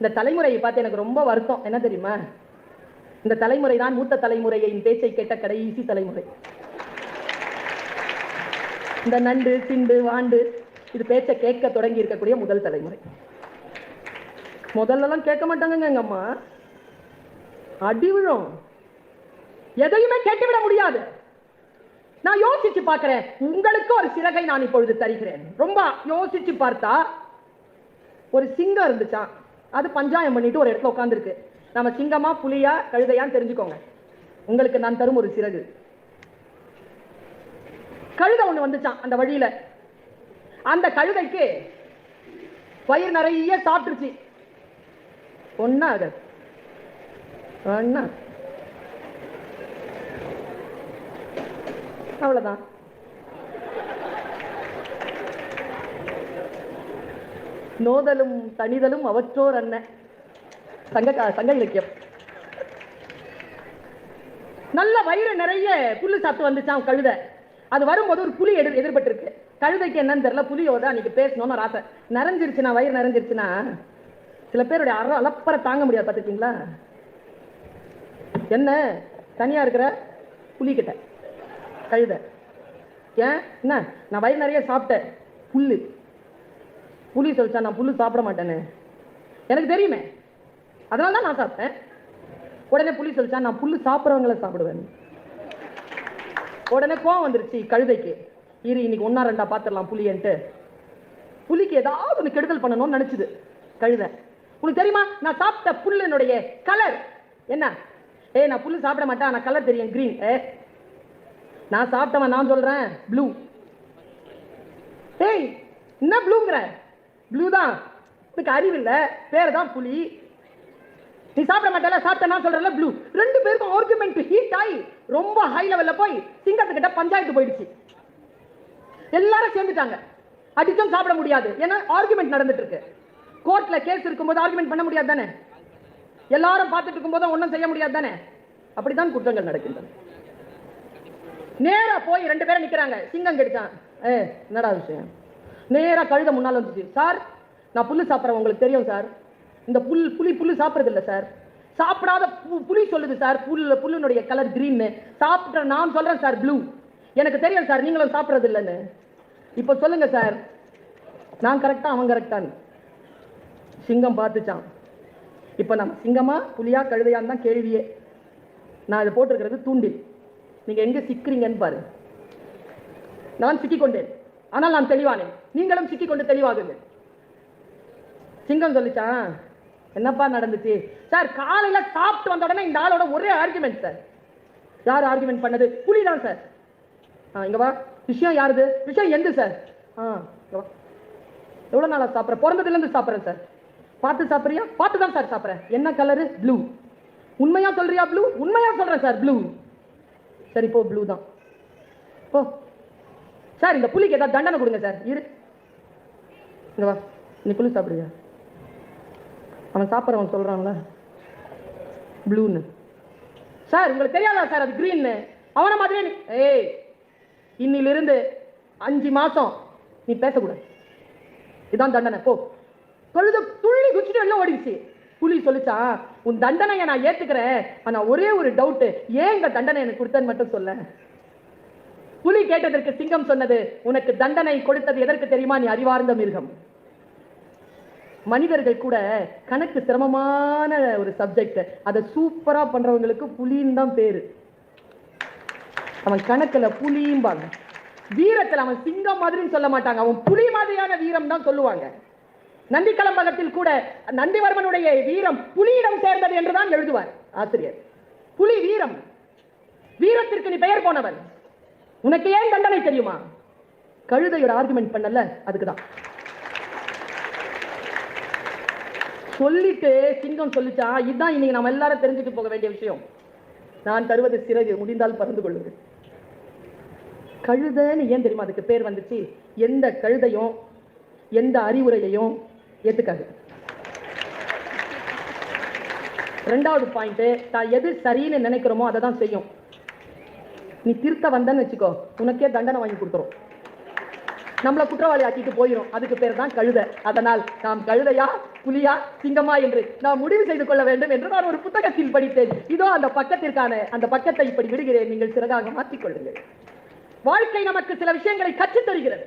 இந்த தலைமுறையை பார்த்து எனக்கு ரொம்ப வருத்தம். என்ன தெரியுமா? இந்த தலைமுறை தான் மூத்த தலைமுறையின் பேச்சை கேட்ட கடைசி தலைமுறை. இந்த நண்டு சிண்டு வாண்டு இது பேச்சை கேட்க தொடங்கி இருக்கக்கூடிய முதல் தலைமுறை. முதல்லலாம் கேட்க மாட்டாங்கங்க எங்க அம்மா. அடி விழும். எதையுமே கேட்டுவிட முடியாது. நான் யோசிச்சு பார்க்கிறேன். உங்களுக்கு ஒரு சிறகை நான் இப்பொழுது தருகிறேன். ரொம்ப யோசிச்சு பார்த்தா ஒரு சிங்கம் இருந்துச்சான் அது பஞ்சாயம் பண்ணிட்டு ஒரு இடத்துல உட்காந்துருக்கு நம்ம சிங்கமா புலியா கழுதையான்னு தெரிஞ்சுக்கோங்க. உங்களுக்கு நான் தரும் ஒரு சிறகு. கழுதை ஒண்ணு வந்துச்சான் அந்த வழியில. அந்த கழுதைக்கு பயிர் நிறைய சாப்பிட்டுருச்சு. ஒன்னா அது. ஒன்னா அவ்வளவுதான். நோதலும் தனிதலும் அவற்றோர் அண்ணன் சங்க சங்க இலக்கியம். நல்ல வயிறு நிறைய புல்லு சாப்பிட்டு வந்துச்சான் கழுதை. அது வரும்போது ஒரு புலி எதிர் எதிர்பட்டிருக்கு. கழுதைக்கு என்னன்னு தெரியல புலியோட அன்னைக்கு பேசணும்னு ஒரு ஆசை. நிறைஞ்சிருச்சுன்னா வயிறு நிறைஞ்சிருச்சுன்னா சில பேருடைய அற அலப்பறை தாங்க முடியாது பார்த்துருக்கீங்களா? என்ன? தனியா இருக்கிற புலிகிட்ட கழுதை. ஏன்? என்ன? நான் வயிறு நிறைய சாப்பிட்டேன் புல்லு. புளி சொல்லிச்சா நான் புல்லு சாப்பிட மாட்டேன்னு. எனக்கு தெரியுமே. அதனால தான் நான் சாப்பிட்டேன். உடனே புளி சொல்லிச்சா நான் புல்லு சாப்பிட்றவங்கள சாப்பிடுவேன். உடனே கோவம் வந்துருச்சு கழுதைக்கு. இரு இன்னைக்கு ஒன்றா ரெண்டா பார்த்துடலாம் புளியன்ட்டு. புலிக்கு ஏதாவது ஒன்று கெடுதல் பண்ணணும்னு நினச்சிது கழுதை. உனக்கு தெரியுமா? நான் சாப்பிட்ட புல்லினுடைய கலர் என்ன? ஏய் நான் புல்லு சாப்பிட மாட்டேன் நான் கலர் தெரியும் க்ரீன் ஏ நான் சாப்பிட்டவன் நான் சொல்கிறேன் ப்ளூ ஏய் என்ன ப்ளூங்கிற ப்ளூ தான் இதுக்கு அறிவு இல்லை. பேர் தான் புலி. நீ சாப்பிட மாட்டல சாப்பிட்ட சொல்றல ப்ளூ ரெண்டு பேருக்கும் ஆர்குமெண்ட் ஹீட் ஆகி ரொம்ப ஹை லெவல்ல போய் சிங்கத்துக்கிட்ட பஞ்சாயத்து போயிடுச்சு. எல்லாரும் சேர்ந்துட்டாங்க. அடிச்சும் சாப்பிட முடியாது. ஏன்னா ஆர்குமெண்ட் நடந்துட்டு இருக்கு. கோர்ட்ல கேஸ் இருக்கும்போது ஆர்குமெண்ட் பண்ண முடியாது தானே? எல்லாரும் பார்த்துட்டு இருக்கும்போது ஒன்றும் செய்ய முடியாது தானே? அப்படிதான் குற்றங்கள் நடக்கின்றன. நேரா போய் ரெண்டு பேரும் நிக்கிறாங்க. சிங்கம் கடிச்சான் ஏ என்னடா விஷயம்? நேராக கழுத முன்னால் வந்துச்சு. சார் நான் புல் சாப்பிட்றேன் உங்களுக்கு தெரியும் சார். இந்த புல் புளி புல் சாப்பிட்றதில்ல சார். சாப்பிடாத பு- சொல்லுது சார். புல் புல்லுனுடைய கலர் கிரீன்னு சாப்பிட்ற நான் சொல்கிறேன் சார் ப்ளூ எனக்கு தெரியும் சார் நீங்களும் சாப்பிட்றது இல்லைன்னு இப்போ சொல்லுங்க சார். நான் கரெக்டாக அவன் கரெக்டான்னு சிங்கம் பார்த்துச்சான் இப்போ நம்ம சிங்கமா புளியாக கழுதையான்னு தான் கேள்வியே. நான் இதை போட்டிருக்கிறது தூண்டில். நீங்கள் எங்கே சிக்கிறீங்கன்னு பாரு. நான் சிக்கிக்கொண்டேன். ஆனால் நான் தெளிவானேன். நீங்களும் சிக்கிக்கொண்டு தெளிவாகுங்க சிங்கம் சொல்லிச்சான் என்னப்பா நடந்துச்சு? சார் காலையில சாப்பிட்டு வந்த உடனே இந்த ஆளோட ஒரே ஆர்குமெண்ட் சார். யார் ஆர்குமெண்ட் பண்ணது? புலி தான் சார். ஆ இங்க வா. விஷயம் யாருது? விஷயம் எந்த சார்? ஆ இங்க வா. எவ்வளோ நாளாக சாப்பிட்றேன் பிறந்ததுலேருந்து சாப்பிட்றேன் சார். பார்த்து சாப்பிட்றியா? பார்த்து தான் சார் சாப்பிட்றேன். என்ன கலரு ப்ளூ உண்மையாக சொல்கிறியா ப்ளூ உண்மையாக சொல்கிறேன் சார் ப்ளூ சரி போ ப்ளூ தான். போ. சார் இந்த புலிக்கு ஏதாவது தண்டனை கொடுங்க சார். இரு. இங்க வா. நீ புளி சாப்பிடுங்க அவன் சாப்பிட்றவன் சொல்கிறான்ல ப்ளூன்னு சார் உங்களுக்கு தெரியாதா சார் அது க்ரீன்னு அவனை மாதிரியே நீ ஏய் இன்னிலிருந்து அஞ்சு மாதம் நீ பேசக்கூடாது. இதான் தண்டனை. போ. தொழுது துள்ளி குச்சிட்டு வெளில ஓடிடுச்சு. புலி சொல்லிச்சா உன் தண்டனையை நான் ஏத்துக்கிறேன். ஆனா ஒரே ஒரு டவுட்டு ஏன் இந்த தண்டனை எனக்கு கொடுத்தேன்னு மட்டும் சொல்ல புலி கேட்டதற்கு சிங்கம் சொன்னது உனக்கு தண்டனை கொடுத்தது எதற்கு தெரியுமா? நீ அறிவார்ந்த மிருகம். மனிதர்கள் கூட கணக்கு சிரமமான ஒரு சப்ஜெக்ட் அதை சூப்பரா பண்றவங்களுக்கு புலின்னு தான் பேரு. அவன் கணக்குல புலியும்பாங்க வீரத்துல அவன் சிங்கம் மாதிரின்னு சொல்ல மாட்டாங்க. அவன் புலி மாதிரியான வீரம் தான் சொல்லுவாங்க. நந்திக்கலம்பகத்தில் கூட நந்திவர்மனுடைய வீரம் புலியிடம் சேர்ந்தது என்றுதான் எழுதுவார் ஆசிரியர். புலி வீரம். வீரத்திற்கு நீ பெயர் போனவன். உனக்கு ஏன் தண்டனை தெரியுமா? கழுதையோட ஆர்குமெண்ட் பண்ணல அதுக்குதான். சொல்லிட்டு சிங்கம் சொல்லிச்சா இதுதான் இன்னைக்கு நம்ம எல்லாரும் தெரிஞ்சுட்டு போக வேண்டிய விஷயம். நான் தருவது சிறகு முடிந்தால் பறந்து கொள்ளுங்கள். கழுதைன்னு ஏன் தெரியுமா அதுக்கு பேர் வந்துச்சு? எந்த கழுதையும் எந்த அறிவுரையையும் ஏத்துக்காது. ரெண்டாவது பாயிண்ட் தான் எது சரின்னு நினைக்கிறோமோ அதை தான் செய்யும். நீ திருத்த வந்தன்னு வச்சுக்கோ உனக்கே தண்டனை வாங்கி கொடுத்துரும். நம்மளை குற்றவாளி ஆக்கிட்டு போயிடும் அதுக்கு பேர் தான் கழுதை. அதனால் நாம் கழுதையா புலியா சிங்கமா என்று நாம் முடிவு செய்து கொள்ள வேண்டும் என்று நான் ஒரு புத்தகத்தில் படித்தேன். இதோ அந்த பக்கத்திற்கான அந்த பக்கத்தை இப்படி விடுகிறேன். நீங்கள் சிறகாக மாற்றிக்கொள்ளுங்கள் வாழ்க்கை நமக்கு சில விஷயங்களை கற்றுத் தருகிறது